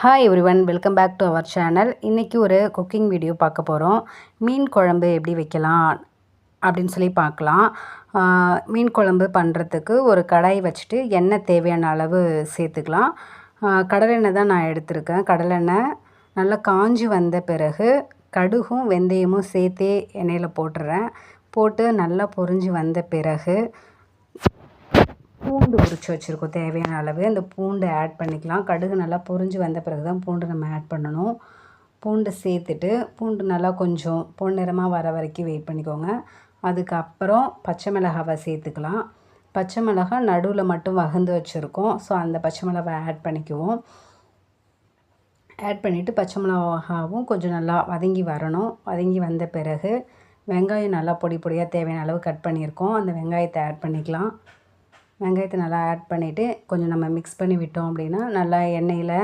Hi everyone welcome back to our channel இன்றைக்கி ஒரு cooking video பார்க்க போகிறோம் மீன் குழம்பு எப்படி வைக்கலாம் அப்படின்னு சொல்லி பார்க்கலாம். மீன் குழம்பு பண்ணுறதுக்கு ஒரு கடாய் வச்சுட்டு எண்ணெய் தேவையான அளவு சேர்த்துக்கலாம். கடலெண்ணெய் தான் நான் எடுத்திருக்கேன். கடலெண்ணெய் நல்லா காஞ்சி வந்த பிறகு கடுகும் வெந்தயமும் சேர்த்தே எண்ணெயில் போட்டுறேன். போட்டு நல்லா பொரிஞ்சு வந்த பிறகு பூண்டு உரித்து வச்சுருக்கோம் தேவையான அளவு. அந்த பூண்டை ஆட் பண்ணிக்கலாம். கடுகு நல்லா பொரிஞ்சு வந்த பிறகு தான் பூண்டு நம்ம ஆட் பண்ணணும். பூண்டு சேர்த்துட்டு பூண்டு நல்லா கொஞ்சம் பொன்னிறமாக வர வரைக்கும் வெயிட் பண்ணிக்கோங்க. அதுக்கப்புறம் பச்சை மிளகாவை சேர்த்துக்கலாம். பச்சை மிளகா நடுவில் மட்டும் வகுந்து வச்சுருக்கோம். ஸோ அந்த பச்சை மிளகாவை ஆட் பண்ணிக்குவோம். ஆட் பண்ணிவிட்டு பச்சை மிளகாவும் கொஞ்சம் நல்லா வதங்கி வரணும். வதங்கி வந்த பிறகு வெங்காயம் நல்லா பொடி பொடியாக தேவையான அளவு கட் பண்ணியிருக்கோம். அந்த வெங்காயத்தை ஆட் பண்ணிக்கலாம். வெங்காயத்தை நல்லா ஆட் பண்ணிவிட்டு கொஞ்சம் நம்ம மிக்ஸ் பண்ணி விட்டோம் அப்படின்னா நல்லா எண்ணெயில்